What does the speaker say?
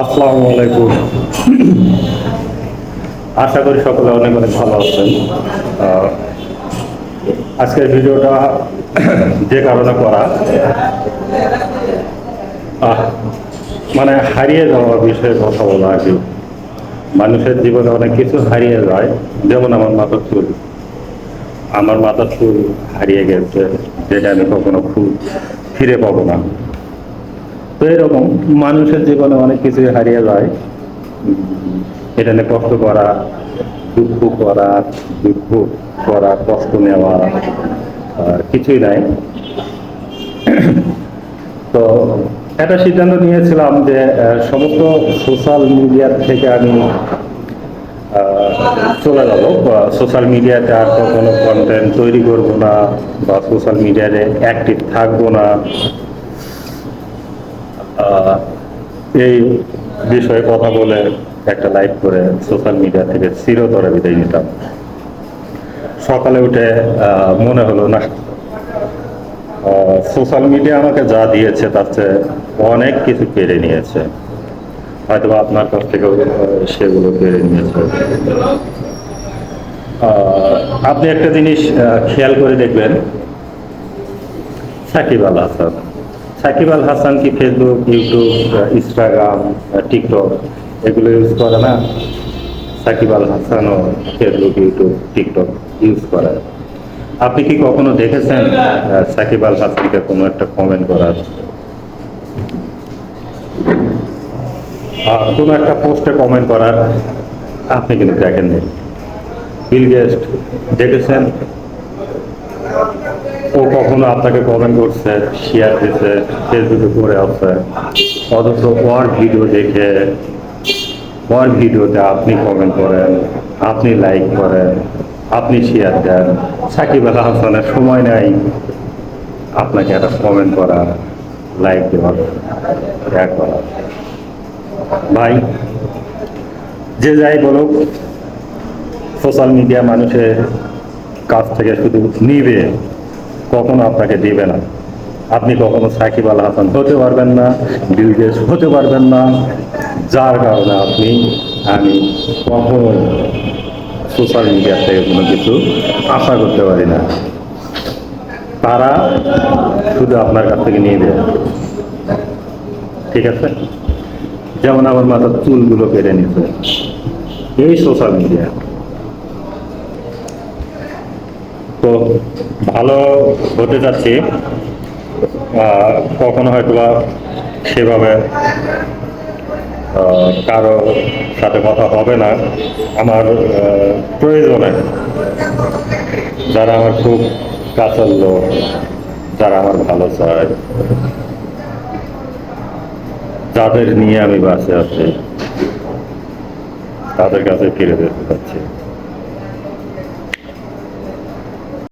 আসসালামু আলাইকুম। আশা করি সকলে অনেক অনেক ভালো আছেন। আজকের ভিডিওটা যে কারণে করা। মানে হারিয়ে যাওয়া বিষয়ে কথা বলা আর মানুষের জীবনে অনেক কিছু হারিয়ে যায়। যেমন আমার মাথার চুল। আমার মাথার চুল হারিয়ে গেছে, যেটা আমি কখনো খুব ফিরে পাবো না। তো এরকম মানুষের জীবনে অনেক কিছু হারিয়ে যায়। এটা নিয়ে কষ্ট করা, দুঃখ করা দুঃখ করা, কষ্ট নেওয়া কিছুই নাই। তো একটা সিদ্ধান্ত নিয়েছিলাম যে সমস্ত সোশ্যাল মিডিয়ার থেকে আমি চলে যাব। সোশ্যাল মিডিয়াতে আর কোনো কন্টেন্ট তৈরি করব না, বা সোশ্যাল মিডিয়াতে অ্যাক্টিভ থাকব না। এই বিষয়ে কথা বলে একটা লাইভ করে সোশ্যাল মিডিয়া থেকে চিরতরে বিদায় নিতাম সকালে উঠে মনে হলো, না সোশ্যাল মিডিয়া আমাকে যা দিয়েছে তার চেয়ে অনেক কিছু কেড়ে নিয়েছে। হয়তো আপনার কাছ থেকেও সেগুলো কেড়ে নিয়েছে। আপনি একটা জিনিস খেয়াল করে দেখবেন। সাকিব আল হাসান। সাকিব আল হাসান কি ফেসবুক ইউটিউব ইনস্টাগ্রাম টিকটক এগুলো ইউজ করে না? সাকিব আল হাসানও ফেসবুক ইউটিউব টিকটক ইউজ করে। আপনি কি কখনো দেখেছেন সাকিব আল হাসানকে কোনো একটা কমেন্ট করার? কোনো একটা পোস্টে কমেন্ট করার আপনি কিন্তু দেখেননি। বিল গেস্ট দেখেছেন? ও কখনো আপনাকে কমেন্ট করছে শেয়ার দিচ্ছে ফেসবুকে করে আসছে অথচ ওর ভিডিও দেখে ওর ভিডিওতে আপনি কমেন্ট করেন, আপনি লাইক করেন, আপনি শেয়ার দেন। সাকিব আল হাসানের সময় নেই আপনাকে একটা কমেন্ট করা লাইক দেওয়ার শেয়ার করা। ভাই, যে যাই বলুক সোশ্যাল মিডিয়া মানুষের কাছ থেকে শুধু নিবে। কখনো আপনাকে দিবে না। আপনি কখনো সাকিব আল হাসান হতে পারবেন না, বিল হতে পারবেন না। যার কারণে আপনি, আমি কখনো সোশ্যাল মিডিয়া থেকে কোনো কিছু আশা করতে পারি না। তারা শুধু আপনার কাছ থেকে নিয়ে দেয় ঠিক আছে? যেমন আমার মাথার চুলগুলো কেটে নিছে এই সোশ্যাল মিডিয়া। তো ভালো হতে যাচ্ছি। কখনো হয়তো বা সেভাবে কারও সাথে কথা হবে না। আমার প্রয়োজনে যারা আমার খুব কাছের লোক, যারা আমার ভালো চায়, যাদের নিয়ে আমি বাসে আছি, তাদের কাছে ফিরে যেতে চাচ্ছি।